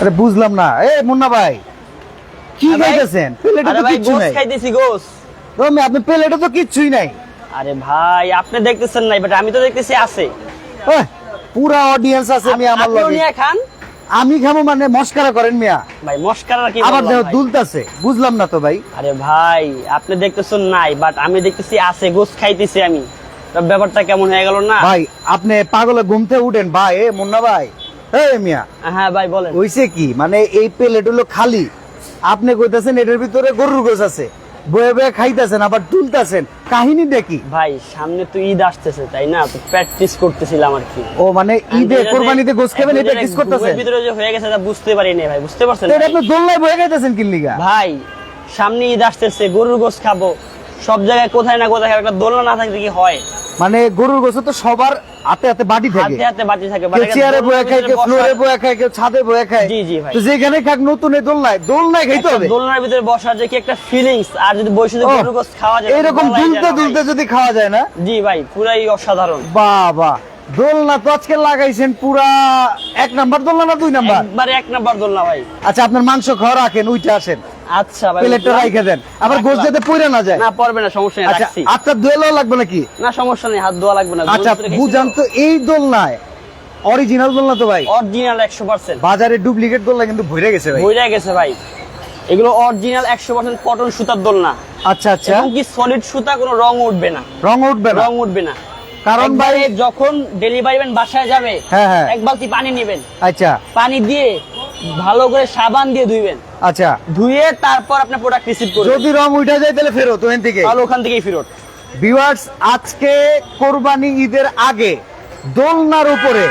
আরে বুঝলাম না। এ মুন্না ভাই কি খাইতেছেন? প্লেটে তো গোস নাই। খাইতেছি গোস। রমি আপনি প্লেটে তো কিচ্ছুই নাই। আরে ভাই আপনি দেখতেছেন নাই বাট আমি তো দেখতেছি আছে। ওহ, পুরা অডিয়েন্স আছে মিয়া আমার লগে। নিয়ে খান? আমি খাব মানে মস্কারা করেন মিয়া। ভাই মস্কারা কি আবার দেখো দুলতাছে। বুঝলাম না তো ভাই। আরে ভাই আপনি দেখতেছেন নাই বাট আমি দেখতেছি আছে গোস খাইতেছি আমি। তো ব্যাপারটা কেমন হয়ে গেল না? ভাই আপনি পাগলে ঘুমতে উঠেন ভাই এ মুন্না ভাই। মিয়া হ্যাঁ ভাই বলেন। হইছে কি? মানে এই প্লেট হলো খালি। আপনি কইতাছেন এটার ভিতরে গরুর গোছ আছে। বয়ে বয়ে খাইতেছেন আবার তুলতাছেন। কাহিনী দেখি। ভাই সামনে তো ঈদ আসতেছে তাই না? তো প্র্যাকটিস করতেছিলাম আর কি। ও মানে ঈদে কোরবানিতে গোছ খাবেন এটা কিস করতেছেন? ভিতরে যে হয়ে গেছে তা বুঝতে পারিনি ভাই বুঝতে পারছেন এটা ভাই? আপনি দোলনায় বয়ে খাইতেছেন কিল্লিগা ভাই সামনে ঈদ আসতেছে গরুর গোস খাব। সব জায়গায় কোথায় না কোথায় একটা দোলনা না থাকলে কি হয়? মানে গরুর গোছ তো সবার হাতে হাতে বাটি থাকে। হাতে হাতে বাতি থাকে কেউ চেয়ারে বয়ে খায় কেউ ফ্লোরে বয়ে খায় কেউ ছাদে বয়ে খায়। জি, জি ভাই। তো যেখানে খাক নতুন এই দোলনায় দোলনায় খাইতে হবে। দোলনার ভিতরে বসার যে কি একটা ফিলিংস আর যদি বসে যদি গোস খাওয়া যায় যায় দুলতে না দুলতে যদি খাওয়া যায় না? জি ভাই পুরাই অসাধারণ। বাবা দোলনা তো আজকে লাগাইছেন পুরা এক নাম্বার দোলনা না দুই নাম্বার? একবারে এক নাম্বার দোলনা ভাই। আচ্ছা আপনার মাংস খাওয়া রাখেন উইটা আসেন। আচ্ছা ভাই প্লেটটা রাইখে দেন। আবার গোস যাতে পড়ে না যায়। না পড়বে না সমস্যা নেই আচ্ছা রাখছি। আচ্ছা দোয়েলও লাগবে নাকি? না সমস্যা নেই হাত ধোয়া লাগবে না। আচ্ছা বুঝান তো এই দোলনায় অরিজিনাল দোলনা তো ভাই? অরিজিনাল একশো পার্সেন্ট বাজারে ডুপ্লিকেট দোলনা কিন্তু ভরে গেছে ভাই। বইরা গেছে ভাই। এগুলো অরিজিনাল একশো পার্সেন্ট কটন সুতার দোলনা আচ্ছা আচ্ছা। এবং কি সলিড সুতা কোনো রং উঠবে না। রং উঠবে না? রং উঠবে না। কারণ ভাই যখন ডেলিভারি ম্যান বাসায় যাবে হ্যাঁ, হ্যাঁ। এক বালতি পানি নেবেন। আচ্ছা। পানি দিয়ে ভালো করে সাবান দিয়ে ধুইবেন। আচ্ছা। ধুয়ে তারপর আপনি প্রোডাক্ট রিসিভ করবেন। যদি রং উঠে যায় তাহলে ফেরত ওখান থেকে। তাহলে ওখান থেকেই ফেরত। ভিউয়ার্স আজকে কোরবানি ঈদের আগে দোলনার উপরে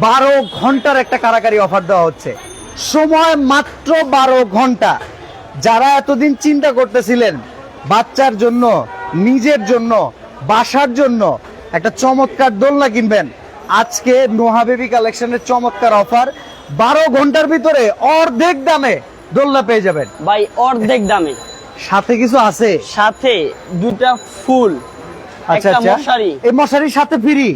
বারো ঘণ্টার একটা কারাকারি অফার দেওয়া হচ্ছে। সময় মাত্র বারো ঘণ্টা। যারা এতদিন চিন্তা করতেছিলেন বাচ্চার জন্য নিজের জন্য বাসার জন্য একটা চমৎকার দোলনা কিনবেন আজকে নোহা বেবি কালেকশনের চমৎকার অফার বারো ঘণ্টার ভিতরে অর্ধেক দামে দোলনা পেয়ে যাবেন। ভাই অর্ধেক দামে। সাথে কিছু আছে? সাথে দুটা ফুল আচ্ছা আচ্ছা। মশারি। এই মশারির সাথে ফ্রি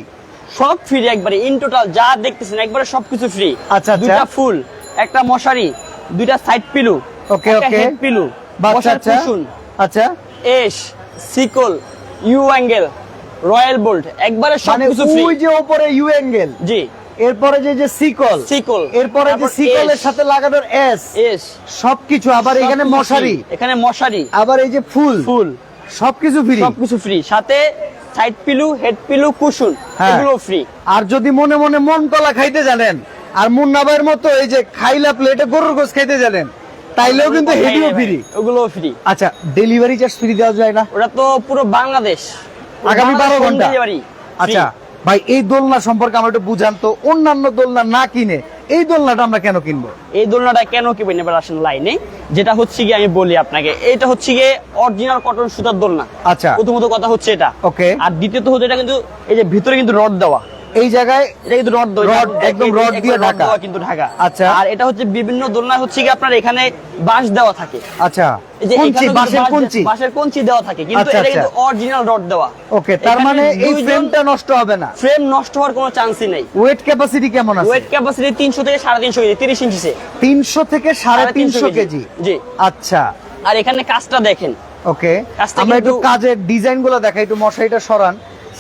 সব ফ্রি একবারে ইন টোটাল যা দেখতেছেন একবারে সবকিছু ফ্রি আচ্ছা, আচ্ছা। দুটা ফুল একটা মশারি দুইটা সাইড পিলু ওকে, ওকে। হেড পিলু আচ্ছা। কুশন আচ্ছা। এস সিকল ইউ অ্যাঙ্গেল রয়্যাল বোল্ট একবারে মানে সবকিছু ফ্রি ওই যে উপরে ইউ অ্যাঙ্গেল জি। এরপরে যে যে সিকল সিকল। এরপরে যে সিকলের সাথে লাগানোর এস এস। সবকিছু আবার এখানে মশারি। এখানে মশারি। আবার এই যে ফুল ফুল। সবকিছু ফ্রি। সবকিছু ফ্রি। সাথে side pillow head pillow cushion হ্যাঁ। এগুলো ফ্রি। আর যদি মনে মনে মন কলা খাইতে জানেন আর মুন্নাবাইয়ের মতো এই যে খাইলা প্লেটে গরুর গোস খাইতে জানেন তাইলেও কিন্তু হেডিও ফ্রি ওগুলো ফ্রি আচ্ছা ডেলিভারি চার্জ ফ্রি দেওয়া যায় না? ওটা তো পুরো বাংলাদেশ। আগামী বারো ঘণ্টা। আচ্ছা ভাই এই দোলনা সম্পর্কে আমরা একটু বুঝান তো অন্যান্য দোলনা না কিনে এই দোলনাটা আমরা কেন কিনবো? এই দোলনাটা কেন কিনবেন এবার আসেন লাইনে যেটা হচ্ছে গিয়ে আমি বলি আপনাকে এটা হচ্ছে গিয়ে অরিজিনাল কটন সুতার দোলনা। আচ্ছা। প্রথমত কথা হচ্ছে এটা। ওকে আর দ্বিতীয়ত হচ্ছে এটা কিন্তু এই যে ভিতরে কিন্তু রড দেওয়া। এই জায়গায় এটা কিন্তু রড রড, একদম রড দিয়ে ঢাকা। কিন্তু ঢাকা। আচ্ছা। আর এটা হচ্ছে বিভিন্ন দোলনা হচ্ছে কি আপনার এখানে বাঁশ দেওয়া থাকে। আচ্ছা। কুঞ্চি বাঁশের কুঞ্চি? বাঁশের কঞ্চি দেওয়া থাকে কিন্তু আচ্ছা, এটা আচ্ছা। কিন্তু অরিজিনাল রড দেওয়া। ওকে তার মানে এই ফ্রেমটা নষ্ট হবে না। ফ্রেম নষ্ট হওয়ার কোনো চান্সই নেই। ওয়েট ক্যাপাসিটি কেমন আছে? ওয়েট ক্যাপাসিটি তিনশো থেকে সাড়ে তিনশো কেজি ইঞ্চিতে তিনশো থেকে সাড়ে সাড়ে তিনশো কেজি? জি। আচ্ছা। আর এখানে কাজটা দেখেন। ওকে আমরা একটু কাজের ডিজাইনগুলো দেখাই একটু মশারিটা সরান।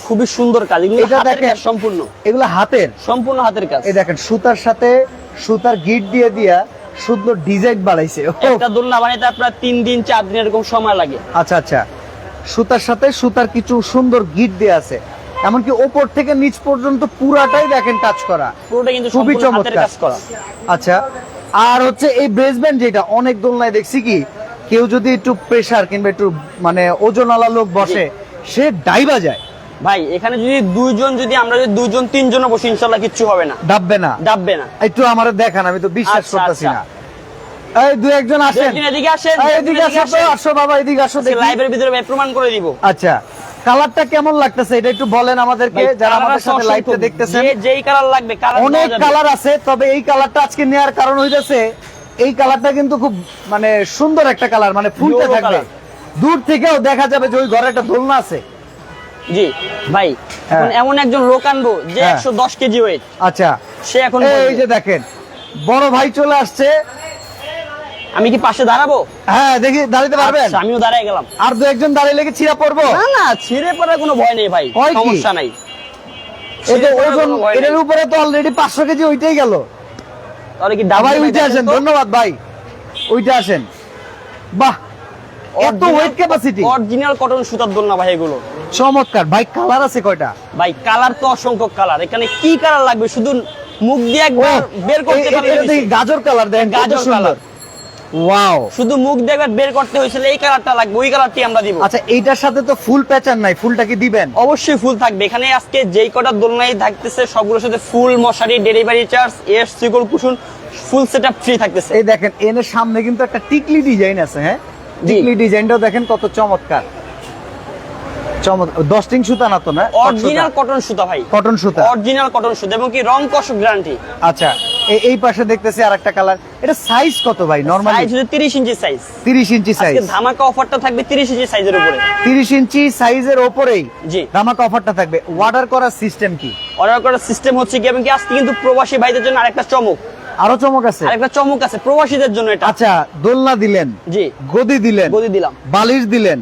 খুবই সুন্দর কাজ। এগুলো এটা দেখেন। সম্পূর্ণ। এগুলো হাতের? সম্পূর্ণ হাতের কাজ। এই দেখেন সুতার সাথে সুতার গিট দিয়ে দিয়া সুন্দর ডিজাইন বানাইছে। একটা দোলনা বানাইতে আপনার তিন দিন চার দিন এরকম সময় লাগে। আচ্ছা আচ্ছা। সুতার সাথে সুতার কিছু সুন্দর গিট দিয়ে আছে। এমনকি ওপর থেকে নিচ পর্যন্ত পুরাটাই দেখেন কাজ করা। পুরোটা কিন্তু খুবই চমৎকার। কাজ করা। আচ্ছা আর হচ্ছে এই ব্রেসব্যান্ড যেটা অনেক দোলনায় দেখছি কি কেউ যদি একটু প্রেসার কিংবা একটু মানে ওজনওয়ালা লোক বসে সে ডাইবা যায়। ভাই এখানে যদি দুইজন যদি আমরা যদি দুইজন তিনজন বসি ইনশাল্লাহ কিচ্ছু হবে না। ডাববে না। ডাববে না। একটু আমার দেখান আমি তো বিশ্বাস আচ্ছা, করতেছি আচ্ছা। না। এই দু একজন আসেন। এদিকে আসেন এদিকে আসো তো আসো বাবা এদিকে আসো দেখি। লাইভের ভিতরে প্রমাণ করে দিব। আচ্ছা কালারটা কেমন লাগতেছে? এটা একটু বলেন আমাদেরকে যারা আমাদের সাথে। লাইভটা দেখতেছেন। যেই কালার লাগবে অনেক কালার আছে তবে এই কালারটা আজকে নেওয়ার কারণ হইতেছে এই কালারটা কিন্তু খুব মানে সুন্দর একটা কালার মানে ফুলতে থাকবে। দূর থেকেও দেখা যাবে যে ওই ঘরে একটা দোলনা আছে। জি। ভাই এখন হ্যাঁ। এমন একজন লোক আনব যে হ্যাঁ। একশো দশ কেজি ওয়েট আচ্ছা। সে এখন এই যে দেখেন বড় ভাই চলে আসছে। আমি কি পাশে দাঁড়াবো? হ্যাঁ দেখি দাঁড়াতে পারবেন? আচ্ছা, আমিও দাঁড়াই গেলাম। আর দু একজন দাঁড়িয়ে লেগে ছিঁড়া পড়ব? না না ছিঁড়ে পড়ার কোনো ভয় নেই ভাই সমস্যা নাই। এটার উপরে তো অলরেডি পাঁচশো কেজি ওইটাই গেল। তাহলে কি আসেন ধন্যবাদ ভাই। উইটে আসেন। বাহ এত ওয়েট ক্যাপাসিটি অরিজিনাল কটন সুতার দোলনা ভাই এগুলো। চমৎকার। ভাই কালার আছে কয়টা? ভাই কালার তো অসংখ্য কালার এখানে কি কালার লাগবে? শুধু মুখ দিয়ে একবার বের করতে এটা গাজর কালার দেন গাজর colour। ওয়াও। শুধু মুখ দিয়ে একবার বের করতে হয়েছিল এই কালারটা লাগবে ওই কালারটি আমরা দিব। আচ্ছা এইটার সাথে তো ফুল প্যাচার নাই ফুলটা কি দিবেন? অবশ্যই ফুল থাকবে। এখানে আজকে যেই কটা দোলনাই থাকতেছে সবগুলোর সাথে ফুল মশারি ডেলিভারি চার্জ এর সিকল কুশন ফুল সেটআপ ফ্রি থাকতেছে। এই দেখেন এনের সামনে কিন্তু একটা টিকলি ডিজাইন আছে হ্যাঁ? টিকলি ডিজাইনটাও দেখেন কত চমৎকার। চমৎকার। দশটিং সুতা না তো না? অরিজিনাল কটন সুতা ভাই। কটন সুতা? অরিজিনাল কটন সুতা এবং কি রং কষ গ্যারান্টি আচ্ছা এই পাশে দেখতেছি আর একটা কালার এটা সাইজ কত ভাই? নরমালি সাইজ হচ্ছে 30 ইঞ্চি সাইজ তিরিশ ইঞ্চি সাইজ আজকে ধামাকা অফারটা থাকবে 30 ইঞ্চি সাইজের উপরে। তিরিশ ইঞ্চি সাইজের ওপরেই জি। ধামাকা অফারটা থাকবে। অর্ডার করার সিস্টেম কি? অর্ডার করার সিস্টেম হচ্ছে কি এবং কি আজকে কিন্তু প্রবাসী ভাইদের জন্য আরেকটা চমক। আরও চমক আছে? আরেকটা চমক আছে প্রবাসীদের জন্য এটা। আচ্ছা দোলনা দিলেন জি। গদি দিলেন গদি দিলাম। বালিশ দিলেন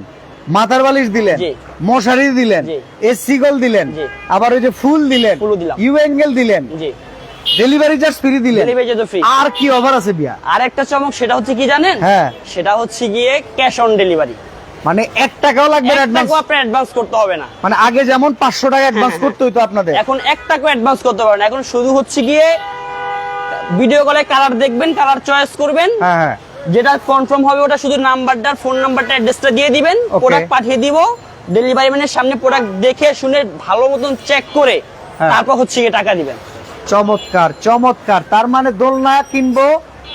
মাথার বালিশ দিলেন। জি। মশারি দিলেন জি। এসিগল দিলেন। আবার ওই যে ফুল দিলেন ইউ অ্যাঙ্গেল দিলেন ডেলিভারি চার্জ ফ্রি দিলেন। আর কি অফার আছে বিয়া? আর একটা চমক সেটা হচ্ছে কি জানেন? হ্যাঁ। সেটা হচ্ছে গিয়ে ক্যাশ অন ডেলিভারি মানে এক টাকাও লাগবে না অ্যাডভান্স আপনার অ্যাডভান্স করতে হবে না। মানে আগে যেমন পাঁচশো টাকা অ্যাডভান্স হ্যাঁ, করতে হইতো আপনাদের। এখন এক টাকা অ্যাডভান্স করতে পারেন এখন শুধু হচ্ছে গিয়ে ভিডিও কলে কালার দেখবেন কালার চয়েস করবেন। হ্যাঁ হ্যাঁ। যেটা কনফার্ম হবে ওটা শুধু নাম্বারটা ফোন নাম্বারটা অ্যাড্রেসটা দিয়ে দিবেন. প্রোডাক্ট পাঠিয়ে দিব। ডেলিভারি ম্যানের সামনে প্রোডাক্ট দেখে শুনে ভালো মতন চেক করে হ্যাঁ। তারপর হচ্ছে গিয়ে টাকা দিবেন। চমৎকার চমৎকার। তার মানে দোলনা কিনবো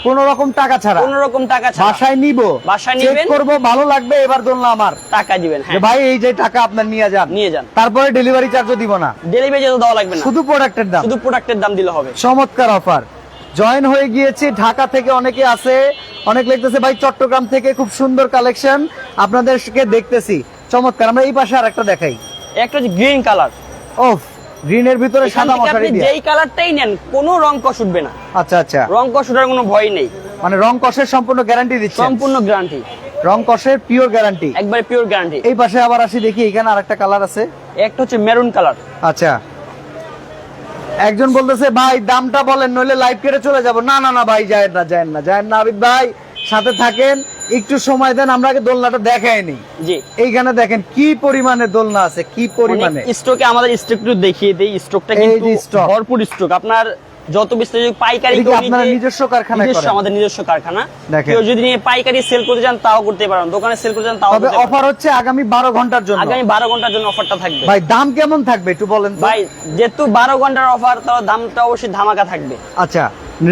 কোন রকম টাকা ছাড়া। কোন রকম টাকা ছাড়া। বাসায় নিব বাসায় চেক নিবেন। করব ভালো লাগবে এবার দোলনা আমার। টাকা দিবেন হ্যাঁ। ভাই এই যে টাকা আপনার নিয়ে যান। নিয়ে যান। তারপরে ডেলিভারি চার্জও দিব না। ডেলিভারি যেতে দেওয়া লাগবে না। শুধু প্রোডাক্টের দাম। শুধু প্রোডাক্টের দাম দিলে হবে। চমৎকার অফার জয়েন হয়ে গিয়েছি ঢাকা থেকে অনেকে আছে। অনেক লিখতেছে ভাই চট্টগ্রাম থেকে খুব সুন্দর কালেকশন আপনাদেরকে দেখতেছি। চমৎকার আমরা এই পাশে আর একটা দেখাই। একটা হচ্ছে গ্রিন কালার ওফ গ্রিনের ভিতরে সাদা মশারি আপনি দিয়ে। যেই কালারটাই নেন কোনো রং কষ উঠবে না। আচ্ছা আচ্ছা। রং কষ উঠার কোনো ভয় নেই। মানে রং কষের সম্পূর্ণ গ্যারান্টি দিচ্ছে সম্পূর্ণ গ্যারান্টি রং কষের পিওর গ্যারান্টি একবারে পিওর গ্যারান্টি এই পাশে আবার আসি দেখি এখানে আরেকটা কালার আছে। একটা হচ্ছে মেরুন কালার আচ্ছা। একজন বলতেছে ভাই দামটা বলেন নইলে লাইভ কেটে চলে যাব। না না না ভাই যায় না যায় না যায় না আবিদ ভাই সাথে থাকেন। একটু সময় দেন আমরা আগে দোলনাটা দেখাইনি জি। এইখানে দেখেন কি পরিমাণে দোলনা আছে কি পরিমাণে? স্টকে আমাদের স্টক একটু দেখিয়ে দেই স্টকটা কিন্তু ভরপুর স্টক আপনার যত বিস্তারিত পাইকারি আপনারা নিজস্ব কারখানায় নিজস্ব আমাদের নিজস্ব কারখানা। কেউ যদি নিয়ে পাইকারি সেল করতে চান তাও করতে পারেন। দোকানে সেল করতে চান তাও তবে অফার হচ্ছে আগামী বারো ঘণ্টার জন্য। আগামী বারো ঘণ্টার জন্য অফারটা থাকবে। ভাই দাম কেমন থাকবে একটু বলেন তো? ভাই যেহেতু বারো ঘণ্টার অফার তার দামটা অবশ্যই ধামাকা থাকবে। আচ্ছা।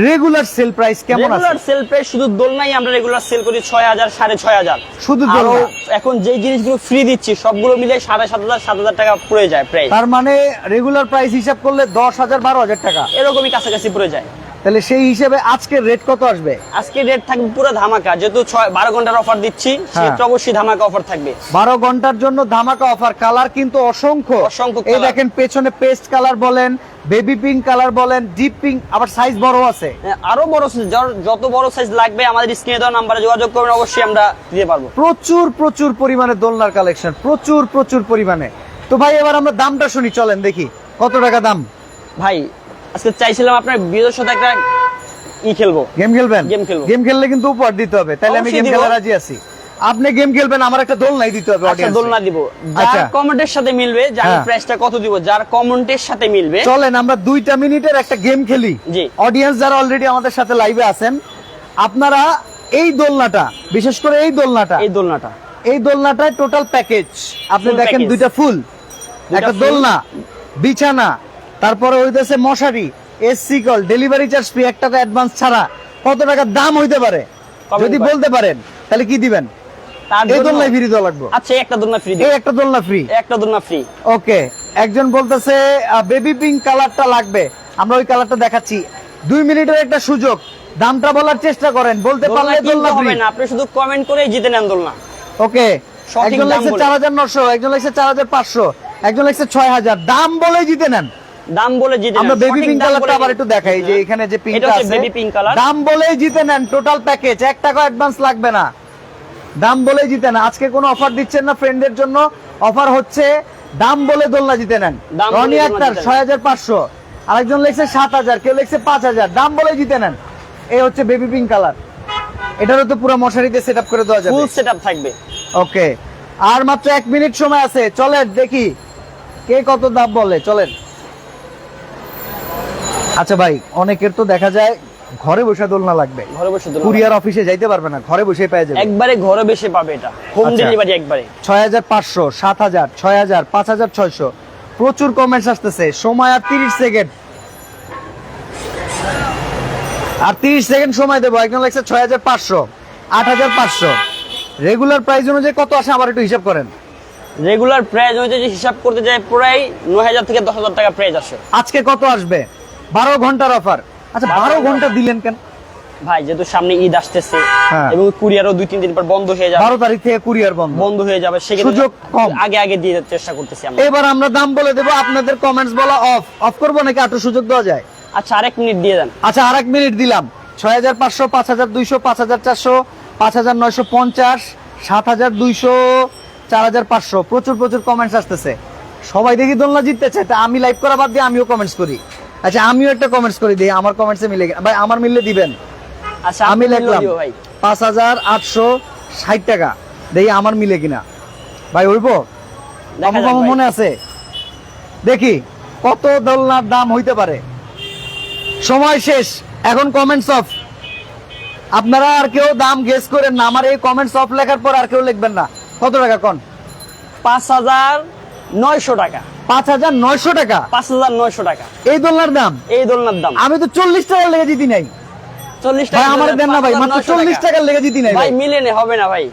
রেগুলার সেল প্রাইস কেমন আছে? রেগুলার সেল প্রাইস শুধু দোলনাই আমরা রেগুলার সেল করি ছয় হাজার সাড়ে ছয় হাজার। শুধু দোলনা? এখন যেই জিনিসগুলো ফ্রি দিচ্ছি সবগুলো মিলে সাড়ে সাত হাজার সাত হাজার টাকা পড়ে যায় প্রাইস তার মানে রেগুলার প্রাইস হিসাব করলে দশ হাজার বারো টাকা। এরকমই কাছাকাছি পড়ে যায়। তাহলে সেই হিসেবে আজকের রেট কত আসবে? আজকে রেট থাকবে পুরো ধামাকা। যেহেতু বারো ঘণ্টার অফার দিচ্ছি হ্যাঁ। সেটা অবশ্যই ধামাকা অফার থাকবে। বারো ঘণ্টার জন্য ধামাকা অফার কালার কিন্তু অসংখ্য। অসংখ্য এই দেখেন পেছনে পেস্ট কালার বলেন বেবি পিঙ্ক কালার বলেন ডিপ পিঙ্ক আবার সাইজ বড় আছে। হ্যাঁ, আরও বড় যত বড় সাইজ লাগবে আমাদের স্ক্রিনে দেওয়া নাম্বারে যোগাযোগ করবেন অবশ্যই আমরা দিতে পারব। প্রচুর প্রচুর পরিমাণে দোলনার কালেকশন প্রচুর প্রচুর পরিমাণে। তো ভাই এবার আমরা দামটা শুনি চলেন দেখি কত টাকা দাম? ভাই আজকে চাইছিলাম আপনার বিয়ের সাথে একটা ই খেলব। গেম খেলবেন? Game খেলব। গেম খেললে কিন্তু উপহার দিতে হবে তাহলে আমি গেম। খেলা রাজি আছি। আপনি গেম খেলবেন আমার একটা দোলনাই দিতে হবে আচ্ছা audience-এ। দোলনা দিব। আচ্ছা। যার কমেন্টের সাথে মিলবে যে আমি হ্যাঁ। প্রাইসটা কত দিব যার কমেন্টের সাথে মিলবে। চলেন আমরা দুইটা মিনিটের একটা গেম খেলি। জি। অডিয়েন্স যারা অলরেডি আমাদের সাথে লাইভে আছেন আপনারা এই দোলনাটা বিশেষ করে এই দোলনাটা এই দোলনাটা। এই দোলনাটায় টোটাল প্যাকেজ আপনি দেখেন দুইটা ফুল একটা দোলনা বিছানা তারপরে হইতেছে মশারি এসি কল ডেলিভারি চার্জ ফ্রি এক টাকা অ্যাডভান্স ছাড়া। কত টাকা দাম হইতে পারে? যদি বলতে পারেন তাহলে কি দিবেন? তার এই জন্য- ফ্রি দেওয়া লাগবে। আচ্ছা একটা দোলনা ফ্রি এই একটা দোলনা ফ্রি একটা দোলনা ফ্রি ওকে একজন বলতেছে বেবি পিঙ্ক কালারটা লাগবে। আমরা ওই কালারটা দেখাচ্ছি। দুই মিনিটের একটা সুযোগ। দামটা বলার চেষ্টা করেন বলতে দোলনা পারলে দোলনা ফ্রি না আপনি শুধু কমেন্ট করে জিতে নেন দোলনা। ওকে একজন লাগছে চার হাজার নশো একজন লাগছে চার হাজার পাঁচশো একজন লাগছে ছয় হাজার। দাম বলে জিতে নেন। দাম বলে জিতে আমরা বেবি পিঙ্ক কালারটা আবার একটু দেখাই যে। এখানে যে পিঙ্কটা আছে। পিঙ্ক কালার দাম বলেই জিতে নেন টোটাল প্যাকেজ এক টাকা অ্যাডভান্স লাগবে না। দাম বলেই জিতে নেন। আজকে কোনো অফার দিচ্ছেন না ফ্রেন্ডদের জন্য। অফার হচ্ছে দাম বলে দোলনা জিতে নেন। রনি আক্তার ছয় হাজার পাঁচশো। আরেকজন লিখছে সাত হাজার কেউ লিখছে পাঁচ হাজার। দাম বলে জিতে নেন। এই হচ্ছে বেবি পিঙ্ক কালার এটারও তো পুরো মশারিতে সেট আপ করে দেওয়া যাবে। ফুল সেটআপ থাকবে। ওকে আর মাত্র এক মিনিট সময় আছে। চলেন দেখি কে কত দাম বলে। চলেন। আচ্ছা ভাই অনেকের তো দেখা যায় ঘরে বসে দোলনা লাগবে। ঘরে বসে দোলনা কুরিয়ার অফিসে যাইতে পারবে না ঘরে বসে পেয়ে যাবে। একবারে ঘরে বসে পাবে এটা। হোম আচ্ছা। ডেলিভারি একবারে। হাজার ছয় হাজার পাঁচ হাজার ছয়শো। প্রচুর কমেন্টস আসতেছে। সময় আর তিরিশ সেকেন্ড আর তিরিশ সেকেন্ড সময় দেবো। একজন লাগছে ছয় হাজার পাঁচশো আট হাজার পাঁচশো। রেগুলার প্রাইস অনুযায়ী কত আসে আবার একটু হিসাব করেন। রেগুলার প্রাইস অনুযায়ী হিসাব করতে যায় প্রায় নয় হাজার থেকে দশ হাজার টাকা প্রাইস আসে। আজকে কত আসবে? বারো ঘণ্টার অফার আচ্ছা বারো ঘণ্টা। দিলেন কেন? ভাই যেহেতু সামনে ঈদ আসতেছে হ্যাঁ। এবং কুরিয়ারও দুই তিন দিন পর বন্ধ হয়ে যাবে। বারো তারিখ থেকে কুরিয়ার বন্ধ। বন্ধ হয়ে যাবে সুযোগ কম। আগে আগে দিয়ে চেষ্টা করতেছি আমরা। এবার আমরা দাম বলে দেবো আপনাদের কমেন্টস বলা অফ অফ করব নাকি আরও সুযোগ দেওয়া যায়? আচ্ছা আরেক মিনিট দিয়ে দেন। আচ্ছা আর এক মিনিট দিলাম। ছয় হাজার পাঁচশো পাঁচ হাজার দুইশো পাঁচ হাজার চারশো পাঁচ হাজার নয়শো পঞ্চাশ সাত হাজার দুইশো চার হাজার পাঁচশো। প্রচুর প্রচুর কমেন্টস আসতেছে। সবাই দেখি দোলনা জিততেছে তা আমি লাইভ করা বাদ দিয়ে আমিও কমেন্টস করি। আচ্ছা আমিও একটা কমেন্টস করি দিই আমার কমেন্টসে মিলে ভাই আমার মিললে দিবেন। আচ্ছা আমি লিখলাম ভাই। পাঁচ হাজার আটশো ষাট টাকা। দেখি আমার মিলে কিনা। ভাই হইব? আমার মনে আছে? দেখি কত দোলনার দাম হইতে পারে? সময় শেষ এখন কমেন্টস অফ আপনারা আর কেউ দাম গেস করেন না আমার এই কমেন্টস অফ লেখার পর আর কেউ লিখবেন না। কত টাকা কোন? পাঁচ হাজার নয়শো টাকা। পাঁচ হাজার নয়শো টাকা। পাঁচ হাজার নয়শো টাকা। এই দোলনার দাম? এই দোলনার দাম। আমি তো চল্লিশ টাকার লেগে জিতি নাই। চল্লিশ টাকা আমার দেন না ভাই মাত্র চল্লিশ টাকা। লেগে জিতি নাই ভাই মিলে হবে না ভাই।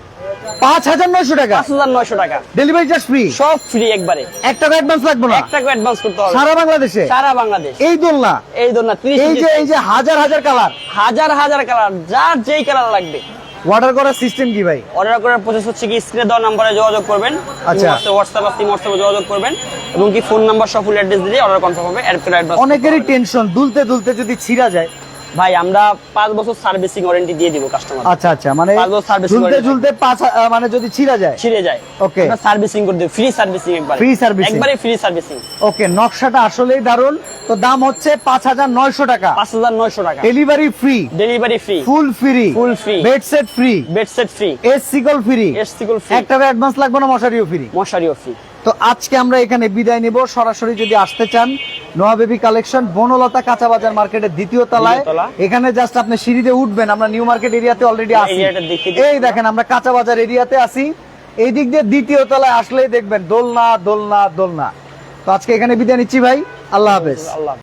পাঁচ হাজার নয়শো টাকা। পাঁচ হাজার নয়শো টাকা। ডেলিভারি চার্জ ফ্রি সব ফ্রি একবারে। এক টাকা অ্যাডভান্স লাগবে না? এক টাকা অ্যাডভান্স করতে হবে। সারা বাংলাদেশে? সারা বাংলাদেশ। এই দোলনা? এই দোলনা এই যে এই যে হাজার হাজার কালার হাজার হাজার কালার যার যেই কালার লাগবে। অর্ডার করার সিস্টেম কি ভাই? অর্ডার করার প্রসেস হচ্ছে কি স্ক্রিনে দেওয়া নাম্বারে যোগাযোগ করবেন। আচ্ছা। হোয়াটসঅ্যাপ আছে হোয়াটসঅ্যাপে যোগাযোগ করবেন। এবং কি ফোন নাম্বার সহ ফুল অ্যাড্রেস দিলে অর্ডার কনফার্ম হবে অনেকেরই টেনশন দুলতে দুলতে যদি ছিঁড়া যায় ভাই আমরা পাঁচ বছর সার্ভিসিং ওয়ারেন্টি দিয়ে দিব কাস্টমার আচ্ছা আচ্ছা মানে পাঁচ বছর service ঝুলতে ঝুলতে পাঁচ মানে যদি ছিঁড়া যায়? ছিঁড়ে যায়। Okay. আমরা সার্ভিসিং করে দেব ফ্রি সার্ভিসিং একবার। Free servicing। একবারে ফ্রি সার্ভিসিং ওকে নকশাটা আসলেই দারুণ। তো দাম হচ্ছে পাঁচ হাজার নয়শো টাকা। পাঁচ হাজার নয়শো টাকা। Delivery free delivery free full free Full free। Bed set free bed set free S সিকল ফ্রি এসটিকুল ফ্রি এক টাকা অ্যাডভান্স লাগবে না মশারিও ফ্রি মশারিও ফ্রি তো আজকে আমরা এখানে বিদায় নিব। সরাসরি যদি আসতে চান নোয়া বেবি কালেকশন বনলতা কাঁচা বাজার মার্কেটের দ্বিতীয় তলায়। এখানে জাস্ট আপনি সিঁড়িতে উঠবেন আমরা নিউ মার্কেট এরিয়াতে অলরেডি আছি। এই দেখেন আমরা কাঁচা বাজার এরিয়াতে আছি। এই দিক দিয়ে দ্বিতীয় তলায় আসলেই দেখবেন দোলনা দোলনা দোলনা। তো আজকে এখানে বিদায় নিচ্ছি ভাই আল্লাহ হাফেজ। আল্লাহ